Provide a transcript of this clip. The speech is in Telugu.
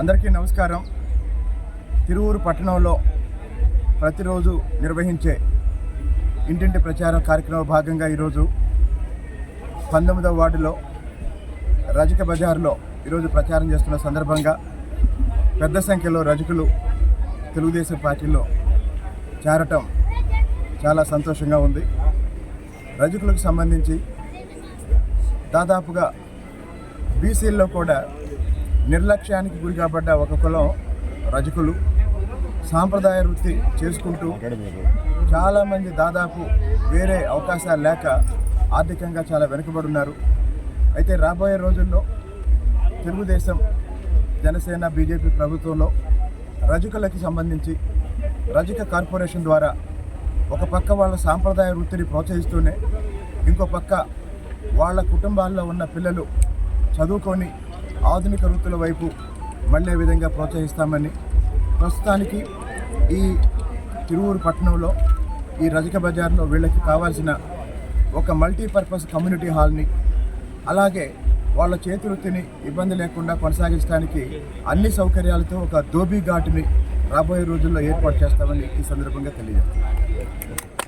అందరికీ నమస్కారం. తిరువూరు పట్టణంలో ప్రతిరోజు నిర్వహించే ఇంటింటి ప్రచారం కార్యక్రమం భాగంగా ఈరోజు పంతొమ్మిదవ వార్డులో రజక బజార్లో ఈరోజు ప్రచారం చేస్తున్న సందర్భంగా పెద్ద సంఖ్యలో రజకులు తెలుగుదేశం పార్టీలో చేరటం చాలా సంతోషంగా ఉంది. రజకులకు సంబంధించి దాదాపుగా బీసీల్లో కూడా నిర్లక్ష్యానికి గురి కాబడ్డ ఒక కులం రజకులు సాంప్రదాయ వృత్తి చేసుకుంటూ చాలామంది దాదాపు వేరే అవకాశాలు లేక ఆర్థికంగా చాలా వెనుకబడి ఉన్నారు అయితే రాబోయే రోజుల్లో తెలుగుదేశం జనసేన బీజేపీ ప్రభుత్వంలో రజకులకి సంబంధించి రజక కార్పొరేషన్ ద్వారా ఒక పక్క వాళ్ళ సాంప్రదాయ వృత్తిని ప్రోత్సహిస్తూనే ఇంకో పక్క వాళ్ళ కుటుంబాల్లో ఉన్న పిల్లలు చదువుకొని ఆధునిక వృత్తుల వైపు మళ్ళే విధంగా ప్రోత్సహిస్తామని ప్రస్తుతానికి ఈ తిరువూరు పట్టణంలో ఈ రజక బజార్లో వీళ్ళకి కావాల్సిన ఒక మల్టీపర్పస్ కమ్యూనిటీ హాల్ని అలాగే వాళ్ళ చేతి వృత్తిని ఇబ్బంది లేకుండా కొనసాగించడానికి అన్ని సౌకర్యాలతో ఒక దోబీ ఘాటుని రాబోయే రోజుల్లో ఏర్పాటు చేస్తామని ఈ సందర్భంగా తెలియజేస్తాను